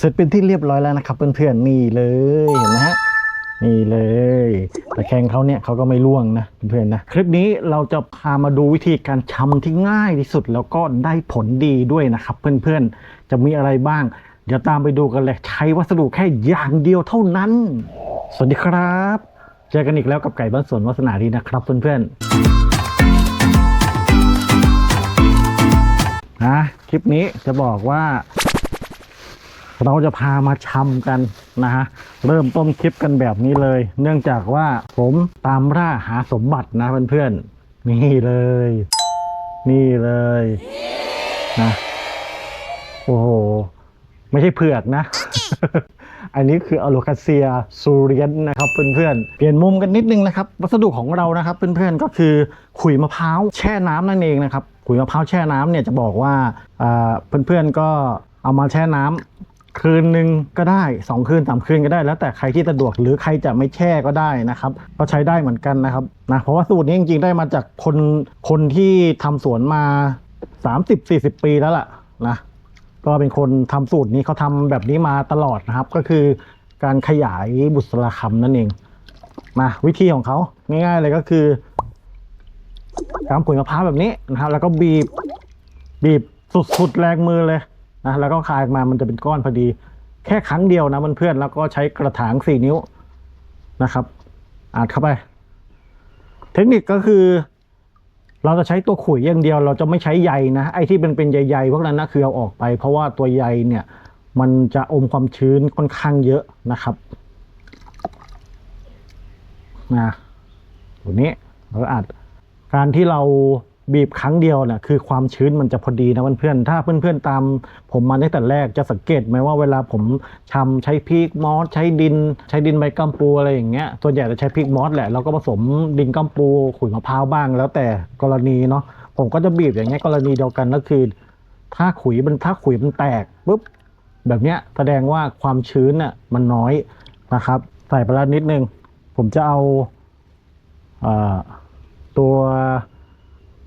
เสร็จเป็นที่เรียบร้อยแล้วนะครับ เพื่อนๆนี่เลยเห็นไหมฮะนี่เลยแต่แข่งเขาเนี่ยเขาก็ไม่ล่วงนะเพื่อนๆนะคลิปนี้เราจะพามาดูวิธีการชำที่ง่ายที่สุด แล้วก็ได้ผลดีด้วยนะครับ เพื่อนๆ จะมีอะไรบ้าง เดี๋ยวตามไปดูกันเลยใช้วัสดุแค่อย่างเดียวเท่านั้น สวัสดีครับ เจอกันอีกแล้วกับไก่บ้านสวนวัสนาดีนะครับ เพื่อนๆนะคลิปนี้จะบอกว่า เราจะพามาชำกันนะฮะเริ่มต้นคลิปกันแบบนี้เลย เนื่องจากว่าผมตามล่าหาสมบัตินะเพื่อนๆนี่เลย นี่เลยนะโอ้โหไม่ใช่เผือกนะ อันนี้คืออโลคาเซียซูเรียนนะครับเพื่อนๆ เปลี่ยนมุมกันนิดนึงนะครับ วัสดุของเรานะครับเพื่อนๆ ก็คือขุยมะพร้าวแช่น้ำนั่นเองนะครับ ขุยมะพร้าวแช่น้ำเนี่ยจะบอกว่าอ่าเพื่อนๆ ก็เอามาแช่น้ำ คืนหนึ่งก็ได้สองคืนสามคืนก็ได้แล้วแต่ใครที่สะดวกหรือใครจะไม่แช่ก็ได้นะครับก็ใช้ได้เหมือนกันนะครับนะเพราะว่าสูตรนี้จริงๆได้มาจากคนคนที่ทำสวนมา 30-40 ปีแล้วล่ะนะก็เป็นคนทำสูตรนี้เขาทำแบบนี้มาตลอดนะครับ ก็คือการขยายบุษราคำนั่นเองมาวิธีของเขาง่ายๆเลยก็คือกำปุ๋ยมะพร้าวแบบนี้นะครับแล้วก็บีบบีบสุดๆแรงมือเลย นะแล้วก็คายออกมามันจะเป็นก้อนพอดี แค่ครั้งเดียวนะเพื่อนแล้วก็ใช้กระถางสี่นิ้วนะครับอัดเข้าไป เทคนิคก็คือ เราจะใช้ตัวขุยอย่างเดียว เราจะไม่ใช้ใยนะไอ้ที่เป็นเป็นใยๆพวกนั้นนะคือเอาออกไป เพราะว่าตัวใยเนี่ย มันจะอมความชื้นค่อนข้างเยอะนะครับนะตัวนี้เราอัดการที่เรา บีบครั้งเดียวเนี่ยคือความชื้นมันจะพอดีนะเพื่อนๆถ้าเพื่อนๆตาม ผมมาตั้งแต่แรกจะสังเกตไหมว่าเวลาผมชำใช้พริกมอสใช้ดิน ใช้ดินใบกัมปูอะไรอย่างเงี้ยส่วนใหญ่จะใช้พริกมอสแหละแล้วก็ผสมดินกัมปูขุยมะพร้าวบ้าง แล้วแต่กรณีเนาะผมก็จะบีบอย่างเงี้ยกรณีเดียวกันก็คือ ถ้าขุยมันถ้าขุยมันแตกปุ๊บแบบเนี้ยแสดงว่าความชื้นน่ะมันน้อยนะครับ ใส่ไปแล้วนิดนึง ผมจะเอาอ่อตัว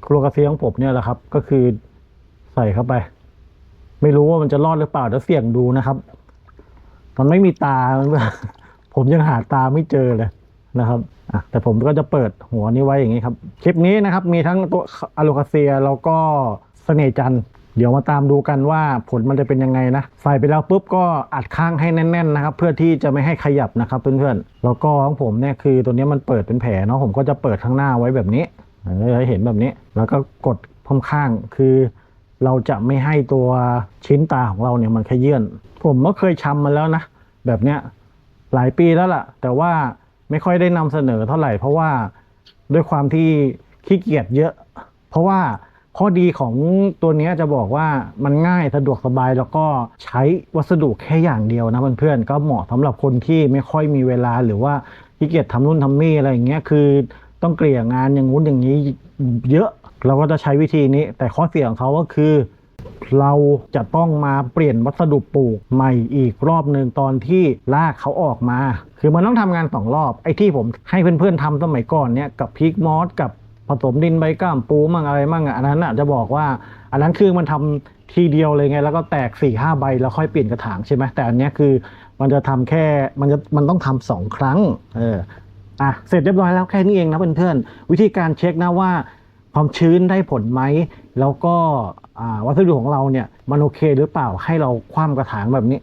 โครกาเซียของผมเนี่ยแหละครับ ก็คือใส่เข้าไป ไม่รู้ว่ามันจะรอดหรือเปล่าเดี๋ยวเสี่ยงดูนะครับมันไม่มีตา ผมยังหาตาไม่เจอเลยนะครับอะแต่ผมก็จะเปิดหัวนี้ไว้อย่างนี้ครับ คลิปนี้นะครับ มีทั้งตัวอะโลคาเซียแล้วก็เสน่จันเดี๋ยวมาตามดูกันว่าผลมันจะเป็นยังไงนะใส่ไปแล้วปุ๊บก็อัดข้างให้แน่นๆนะครับ เพื่อที่จะไม่ให้ขยับนะครับเพื่อนๆแล้วก็ของผมเนี่ยคือตัวนี้มันเปิดเป็นแผลเนาะผมก็จะเปิดข้างหน้าไว้แบบนี้ เออเห็นแบบนี้ แล้วก็กดข้างคือเราจะไม่ให้ตัวชิ้นตาของเราเนี่ยมันขยื่นผมก็เคยชำมาแล้วนะ แบบเนี้ยหลายปีแล้วล่ะ แต่ว่าไม่ค่อยได้นำเสนอเท่าไหร่ เพราะว่าด้วยความที่ขี้เกียจเยอะ เพราะว่าข้อดีของตัวนี้จะบอกว่ามันง่ายสะดวกสบายแล้วก็ใช้วัสดุแค่อย่างเดียวนะเพื่อนๆก็เหมาะสำหรับคนที่ไม่ค่อยมีเวลาหรือว่าขี้เกียจทำนู่นทำนี่อะไรอย่างเงี้ยคือ ต้องเกลี่ยงานอย่างงู้นอย่างนี้เยอะ เราก็จะใช้วิธีนี้ แต่ข้อเสียของเขาก็คือ เราจะต้องมาเปลี่ยนวัสดุปลูกใหม่อีกรอบหนึ่งตอนที่รากเขาออกมา คือมันต้องทำงานสองรอบไอ้ที่ผมให้เพื่อนๆทำสมัยก่อนเนี่ยกับพริกมอสกับผสมดินใบก้ามปูมั่งอะไรมั่งอะอันนั้นอะจะบอกว่า อันนั้นคือมันทำทีเดียวเลยไง แล้วก็แตก4ี่ห้าใบแล้วค่อยเปลี่ยนกระถางใช่ไหมแต่อันนี้คือมันจะทำแค่มันจะมันต้องทำสองครั้งเออ อะเสร็จเรียบร้อยแล้วแค่นี้เองนะเพื่อนๆวิธีการเช็คนะว่า ความชื้นได้ผลไหมแล้วก็วัสดุของเราเนี่ยมันโอเคหรือเปล่าให้เราคว่ำกระถางแบบนี้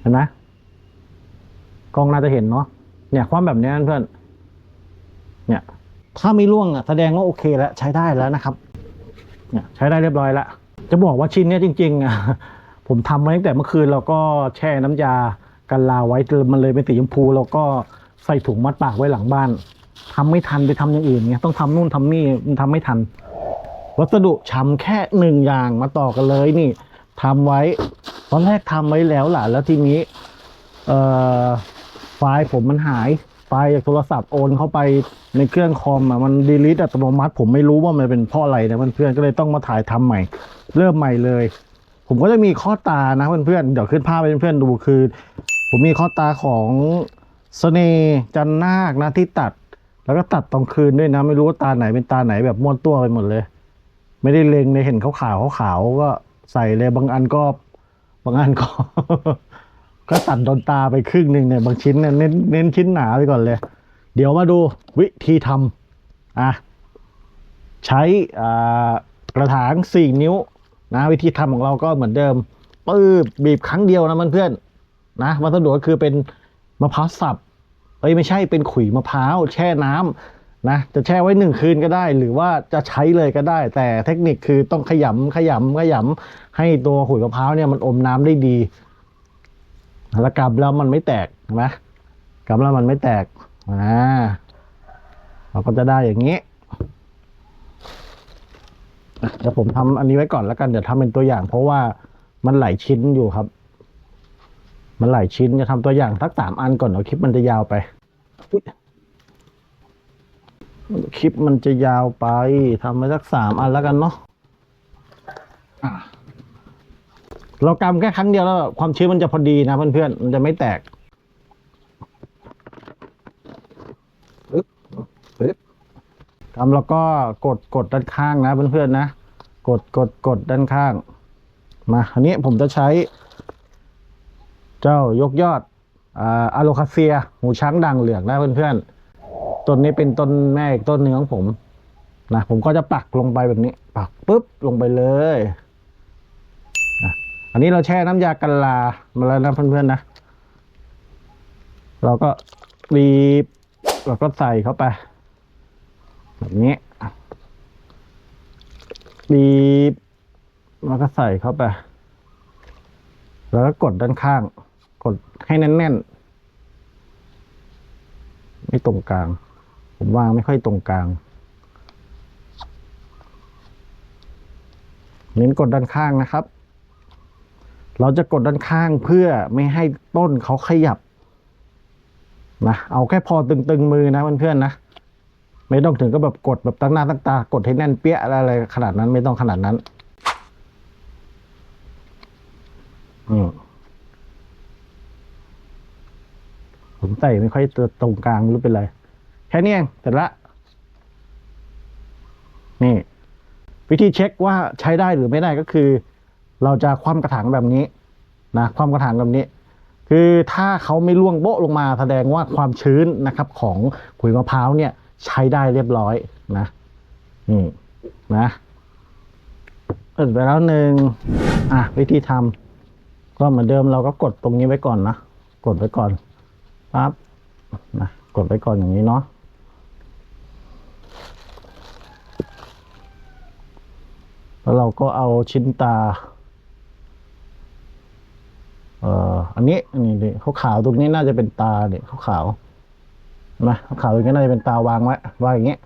เห็นไหมกล้องน่าจะเห็นเนาะเนี่ยคว่ำแบบนี้เพื่อนเนี่ยถ้าไม่ร่วงอะแสดงว่าโอเคแล้วใช้ได้แล้วนะครับ เนี่ยใช้ได้เรียบร้อยแล้วจะบอกว่าชิ้นเนี้ยจริงๆอะผมทำมาตั้งแต่เมื่อคืนแล้วก็แช่น้ำยากันลาไว้จนมันเลยเป็นสีชมพู แล้วก็ ใส่ถุงมัดปากไว้หลังบ้านทำไม่ทันไปทำอย่างอื่นไงต้องทำนู่นทำนี่มันทำไม่ทัน วัสดุชำแค่หนึ่งอย่างมาต่อกันเลยนี่ทำไว้ตอนแรกทำไว้แล้วล่ะ แล้วทีนี้เอ่อไฟล์ผมมันหายไฟล์จากโทรศัพท์โอนเข้าไปในเครื่องคอมอะมันดีลิทอัตโนมัติผมไม่รู้ว่ามันเป็นเพราะอะไรนะเพื่อนๆก็เลยต้องมาถ่ายทำใหม่ เริ่มใหม่เลย ผมก็จะมีข้อตานะเพื่อนๆเดี๋ยวขึ้นภาพให้เพื่อนๆดูคือ ผมมีข้อตาของ เสน่ห์จันนาคนะที่ตัด แล้วก็ตัดตอนคืนด้วยนะ ไม่รู้ว่าตาไหนเป็นตาไหนแบบม้วนตัวไปหมดเลย ไม่ได้เล็งในเห็นขาวๆขาวก็ใส่เลยบางอันก็บางอันก็ ก็ตัดโดนตาไปครึ่งหนึ่งเนี่ยบางชิ้นเนี่ยเน้นเน้นชิ้นหนาไปก่อนเลย เดี๋ยวมาดูวิธีทำอะใช้อ่ากระถางสี่นิ้วนะวิธีทำของเราก็เหมือนเดิมปื้บบีบครั้งเดียวนะมันเพื่อนๆนะวัสดุก็คือเป็น มะพร้าวสับเอ้ยไม่ใช่เป็นขุยมะพร้าวแช่น้ำนะจะแช่ไว้หนึ่งคืนก็ได้ หรือว่าจะใช้เลยก็ได้ แต่เทคนิคคือต้องขยำขยำขยำให้ตัวขุยมะพร้าวเนี่ยมันอมน้ำได้ดีแล้วกำแล้วมันไม่แตกนไหมกำแล้วมันไม่แตกอ่าเราก็จะได้อย่างนี้เดี๋ยวผมทำอันนี้ไว้ก่อนแล้วกันเดี๋ยวทำเป็นตัวอย่าง เพราะว่ามันหลายชิ้นอยู่ครับ มันหลายชิ้นจะทำตัวอย่างสักสามอันก่อนเดี๋ยวคลิปมันจะยาวไปคลิปมันจะยาวไปทำไปสักสามอันแล้วกันเนาะเรากำแค่ครั้งเดียวแล้วความชื้นมันจะพอดีนะเพื่อนๆมันจะไม่แตกปึ๊บปึ๊บทำแล้วก็กดกดด้านข้างนะเพื่อนๆนะ กดกดกดด้านข้าง มาอันนี้ผมจะใช้ เจ้ายกยอดอะโลคาเซีย หูช้างด่างเหลืองนะเพื่อนๆ ต้นนี้เป็นต้นแม่อีกต้นหนึ่งของผมนะผมก็จะปักลงไปแบบนี้ ปักปุ๊บลงไปเลยนะอันนี้เราแช่น้ำยากันลามาแล้วนะเพื่อนๆนะ เราก็บีบเราก็ใส่เข้าไป แบบนี้บีบแล้วก็ใส่เข้าไป แล้วก็กดด้านข้าง กดให้แน่นๆ ไม่ตรงกลาง ผมวางไม่ค่อยตรงกลาง เน้นกดด้านข้างนะครับ เราจะกดด้านข้างเพื่อไม่ให้ต้นเขาขยับนะเอาแค่พอตึงๆมือนะเพื่อนๆนะไม่ต้องถึงก็แบบกดแบบตั้งหน้าตั้งตากดให้แน่นเปี้ยอะไรขนาดนั้นไม่ต้องขนาดนั้น อืมผม ใส่ไม่ค่อยตัวตรงกลางรู้เป็นไร แค่นี้เองเสร็จละ นี่ วิธีเช็คว่าใช้ได้หรือไม่ได้ก็คือ เราจะคว่ำกระถางแบบนี้นะคว่ำกระถางแบบนี้ คือถ้าเขาไม่ร่วงโบ๊ะลงมาแสดงว่าความชื้นนะครับ ของขุยมะพร้าวเนี่ย ใช้ได้เรียบร้อยนะนี่นะเออไปแล้วหนึ่งอะวิธีทำก็เหมือนเดิมเราก็กดตรงนี้ไว้ก่อนนะ กดไว้ก่อน ปั๊บนะกดไว้ก่อนอย่างนี้เนาะแล้วเราก็เอาชิ้นตา เอ่ออันนี้อันนี้ดิขาวๆตรงนี้น่าจะเป็นตาเนี่ยขาวๆเห็นไหมขาวๆตรงนี้น่าจะเป็นตาวางไว้วางอย่างเงี้ย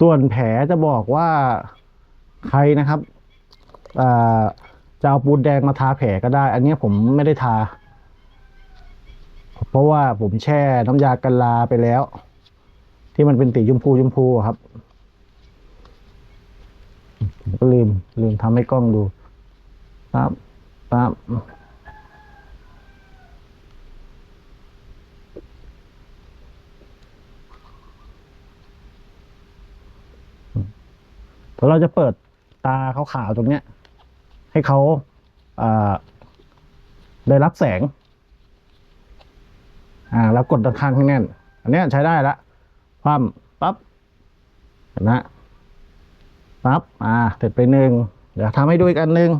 ส่วนแผลจะบอกว่าใครนะครับอ่า จะเอาปูนแดงมาทาแผลก็ได้ อันนี้ผมไม่ได้ทา เพราะว่าผมแช่น้ำยากันลาไปแล้ว ที่มันเป็นสีชมพูชมพูครับผมก็ลืม ลืมทำให้กล้องดูปั๊บปั๊บพอเราจะเปิดตาขาวๆตรงเนี้ย ให้เขาได้รับแสง อ่าแล้วกดด้านข้างให้แน่น อันนี้ใช้ได้ละคว่ำปั๊บเห็นไหมปั๊บอ่าเสร็จไปหนึ่งเดี๋ยวทำให้ดูอีกอันหนึ่ง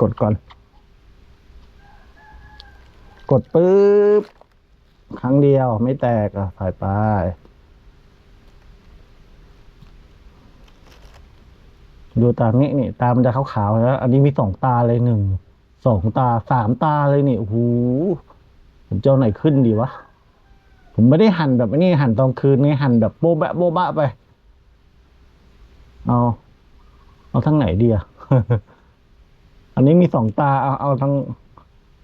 กดก่อน กดปุ๊บ ครั้งเดียวไม่แตกอะถ่ายไป ดูตานี้นี่ตามันจะขาวๆแล้วอันนี้มีสองตาเลยหนึ่งสองตาสามตาเลยนี่โอ้โหผมจะเอาไหนขึ้นดีวะผมไม่ได้หั่นแบบนี้หั่นตอนคืนนี่หั่นแบบโบ๊ะแบะโบ๊ะบะไป เอา เอาทั้งไหนดีอะอันนี้มีสองตาเอาเอาทั้ง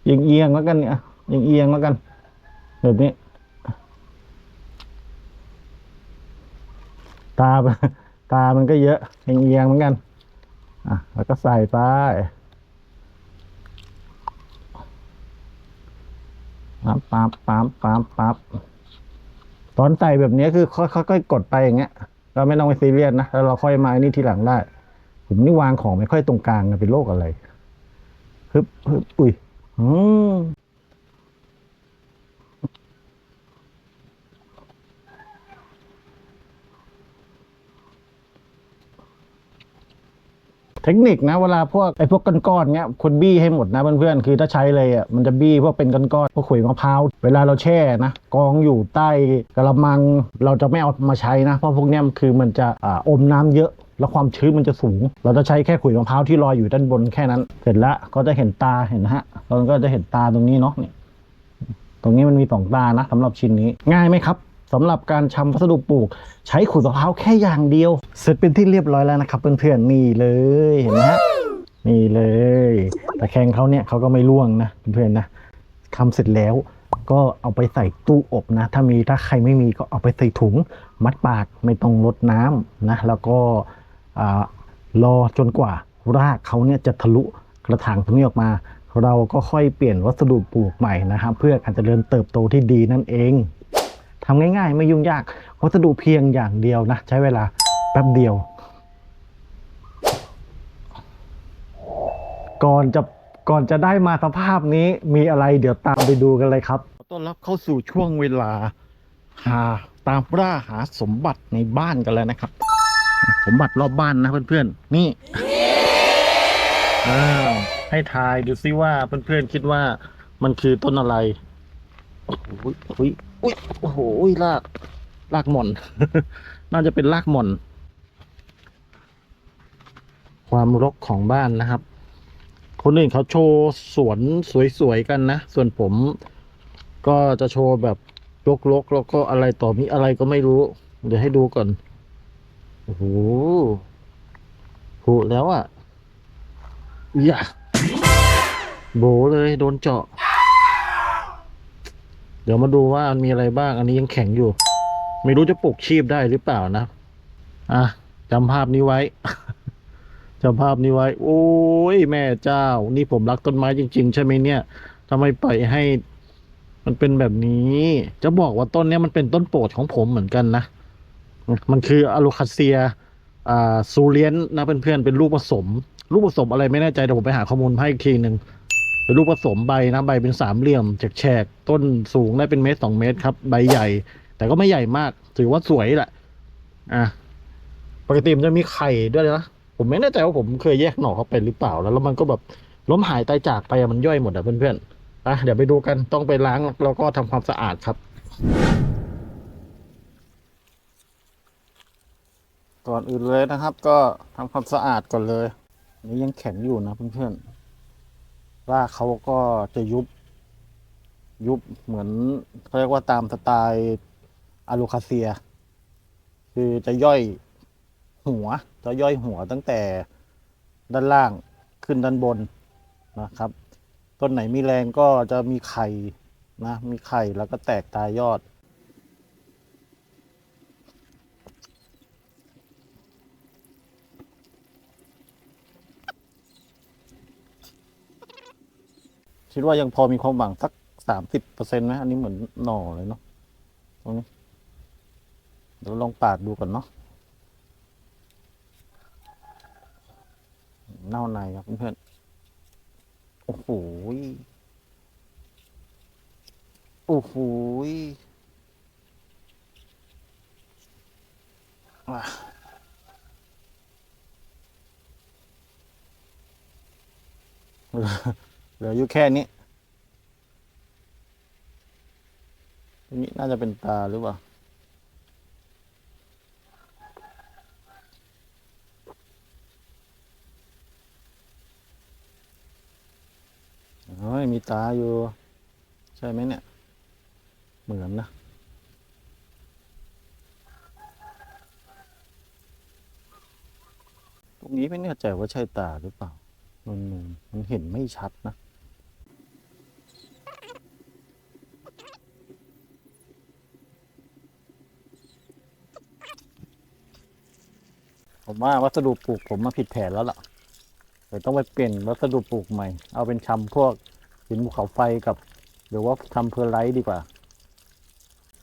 เอียงเอียงแล้วกันเนี่ยเอียงเอียงแล้วกันแบบนี้ ตา ตามันก็เยอะเอียงเอียงๆเหมือนกัน อะ แล้วก็ใส่ไปปั๊บปั๊บปั๊บปั๊บปั๊บอนใส่แบบนี้คือค่อยๆกดไปอย่างเงี้ย เราไม่ต้องไปซีเรียสนะ แล้วเราค่อยมาอันนี่ทีหลังได้ ผมนี่วางของไม่ค่อยตรงกลางนะเป็นโรคอะไรฮึบฮึบอุ้ยอืม เทคนิคนะเวลาพวกไอ้พวกก้อนๆเงี้ยคนบี้ให้หมดนะเพื่อนๆคือถ้าใช้เลยอะมันจะบี้พวกเป็นก้อนๆพวกขุยมะพร้าวเวลาเราแช่นะกองอยู่ใต้กระมังเราจะไม่เอามาใช้นะ เพราะพวกเนี้ยคือมันจะออมน้ำเยอะแล้วความชื้นมันจะสูง เราจะใช้แค่ขุยมะพร้าวที่ลอยอยู่ด้านบนแค่นั้น เสร็จแล้วก็จะเห็นตาเห็นนะฮะเราก็จะเห็นตาตรงนี้เนาะเนี่ยตรงนี้มันมีสองตานะสำหรับชิ้นนี้ง่ายไหมครับ สำหรับการชำวัสดุปลูก ใช้ขุยมะพร้าวแค่อย่างเดียว เสร็จเป็นที่เรียบร้อยแล้วนะครับ เพื่อนๆนี่เลยเห็นไหมฮะนี่เลยแต่แข้งเขาเนี่ยเขาก็ไม่ร่วงนะเพื่อนๆนะทำเสร็จแล้วก็เอาไปใส่ตู้อบนะ ถ้ามีถ้าใครไม่มีก็เอาไปใส่ถุง มัดปากไม่ต้องลดน้ำนะ แล้วก็อ่ารอจนกว่ารากเขาเนี่ยจะทะลุกระถางตรงนี้ออกมา เราก็ค่อยเปลี่ยนวัสดุปลูกใหม่นะครับ เพื่อการเจริญเติบโตที่ดีนั่นเอง ทำง่ายๆ ไม่ยุ่งยาก วัสดุเพียงอย่างเดียวนะ ใช้เวลาแป๊บเดียว ก่อนจะก่อนจะได้มาสภาพนี้มีอะไรเดี๋ยวตามไปดูกันเลยครับ ต้อนรับเข้าสู่ช่วงเวลา หาตามล่าหาสมบัติในบ้านกันแล้วนะครับ สมบัติรอบบ้านนะเพื่อนๆ นี่อ้าวให้ทายดูซิว่าเพื่อนๆคิดว่ามันคือต้นอะไรโอ้โหอุ้ย อุ้ยโอ้โหรากรากหม่อน น่าจะเป็นรากหม่อน ความรกของบ้านนะครับ คนอื่นเขาโชว์สวนสวยๆกันนะ ส่วนผมก็จะโชว์แบบรกๆแล้วก็อะไรต่อมีอะไรก็ไม่รู้ เดี๋ยวให้ดูก่อนโอ้โหผูแล้วอะอย่าโบเลยโดนเจาะ เดี๋ยวมาดูว่ามีอะไรบ้างอันนี้ยังแข็งอยู่ ไม่รู้จะปลูกชีพได้หรือเปล่านะอะจำภาพนี้ไว้จำภาพนี้ไว้ โอ้ยแม่เจ้า นี่ผมรักต้นไม้จริง ๆ ใช่ไหมเนี่ยทำไมปล่อยให้ มันเป็นแบบนี้ จะบอกว่าต้นเนี้ยมันเป็นต้นโปรดของผมเหมือนกันนะมันคืออะโลคาเซียอ่าซูเลียนนะเพื่อนๆเป็นลูกผสม ลูกผสมอะไรไม่แน่ใจเดี๋ยวผมไปหาข้อมูลให้อีกทีหนึ่ง เป็นลูกผสมใบนะใบเป็นสามเหลี่ยมแฉกๆต้นสูงได้เป็นเมตรสองเมตรครับ ใบใหญ่ แต่ก็ไม่ใหญ่มาก ถือว่าสวยแหละ อะปกติมันจะมีไข่ด้วยนะผมไม่แน่ใจว่าผมเคยแยกหน่อเขาไปหรือเปล่า แล้วแล้วมันก็แบบล้มหายตายจากไปมันย่อยหมดอะเพื่อนๆอะเดี๋ยวไปดูกันต้องไปล้างแล้วก็ทำความสะอาดครับก่อนอื่นเลยนะครับ ก็ทำความสะอาดก่อนเลยนนี้ยังแข็งอยู่นะเพื่อนๆ รากเขาก็จะยุบ ยุบเหมือนเขาเรียกว่าตามสไตล์อะลูคาเซีย คือจะย่อยหัว จะย่อยหัวตั้งแต่ด้านล่างขึ้นด้านบนนะครับ ต้นไหนมีแรงก็จะมีไข่นะ มีไข่แล้วก็แตกตายยอด คิดว่ายังพอมีความหวังสักสามสิบเปอร์เซ็นต์ไหมอันนี้เหมือนหน่อเลยเนาะตรงนี้เดี๋ยวลองปาดดูก่อนเนาะเน่าในครับเพื่อนๆโอ้โหโอ้โหอะเห ลือเหลืออยู่แค่นี้ตรงนี้น่าจะเป็นตาหรือเปล่าเฮ้ยมีตาอยู่ ใช่ไหมเนี่ย เหมือนนะตรงนี้ไม่แน่ใจว่าใช่ตาหรือเปล่า มันมันเห็นไม่ชัดนะ ผมว่าวัสดุปลูกผมมาผิดแผนแล้วล่ะเดี๋ยวต้องไปเปลี่ยนวัสดุปลูกใหม่ เอาเป็นชำพวกหินภูเขาไฟกับ หรือว่าทำเพอร์ไลท์ดีกว่า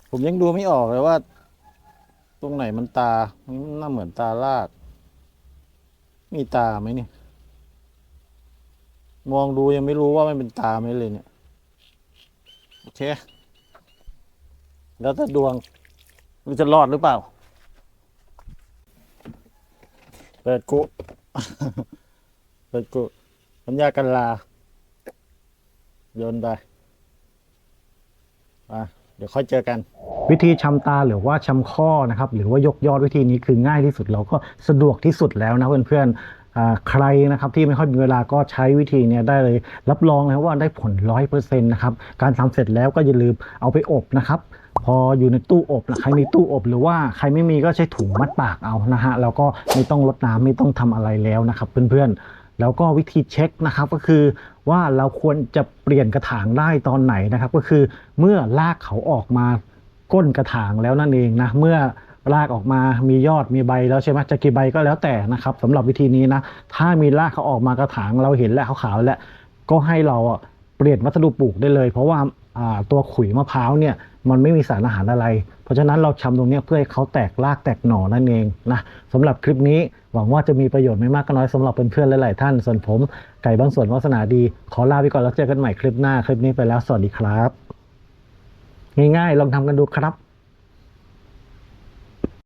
ผมยังดูไม่ออกเลยว่า ตรงไหนมันตานน่าเหมือนตาลาก มีตาไหมเนี่ย มองดูยังไม่รู้ว่ามันเป็นตาไหมเลยเนี่ย โอเค แล้วแต่ดวงมันจะรอดหรือเปล่า เปิดกุ เปิดกุสัญญากันลา โยนไปอะเดี๋ยวค่อยเจอกัน วิธีชำตาหรือว่าชำข้อนะครับ หรือว่ายกยอดวิธีนี้คือง่ายที่สุดเราก็สะดวกที่สุดแล้วนะเพื่อนๆอ่าใครนะครับที่ไม่ค่อยมีเวลาก็ใช้วิธีนี้ได้เลย รับรองนะว่าได้ผลร้อยเปอร์เซ็นต์นะครับ การทำเสร็จแล้วก็อย่าลืมเอาไปอบนะครับ พออยู่ในตู้อบนะใครมีตู้อบหรือว่าใครไม่มีก็ใช้ถุงมัดปากเอานะฮะแล้วก็ไม่ต้องลดน้ำไม่ต้องทำอะไรแล้วนะครับเพื่อนๆ แล้วก็วิธีเช็คนะครับก็คือว่าเราควรจะเปลี่ยนกระถางได้ตอนไหนนะครับก็คือเมื่อรากเขาออกมาก้นกระถางแล้วนั่นเองนะเมื่อรากออกมามียอดมีใบแล้วใช่ไหมจะกี่ใบก็แล้วแต่นะครับสำหรับวิธีนี้นะถ้ามีรากเขาออกมากระถางเราเห็นแล้วขาวๆแล้วก็ให้เราเปลี่ยนวัสดุปลูกได้เลย เพราะว่าตัวขุยมะพร้าวเนี่ย มันไม่มีสารอาหารอะไร เพราะฉะนั้นเราชำตรงนี้เพื่อให้เขาแตกรากแตกหน่อนั่นเองนะสำหรับคลิปนี้หวังว่าจะมีประโยชน์ไม่มากก็น้อยสำหรับเพื่อนๆหลายๆท่าน ส่วนผมไก่บางส่วนวาสนาดี ขอลาไปก่อนแล้วเจอกันใหม่คลิปหน้าคลิปนี้ไปแล้วสวัสดีครับ ง่ายๆลองทำกันดูครับ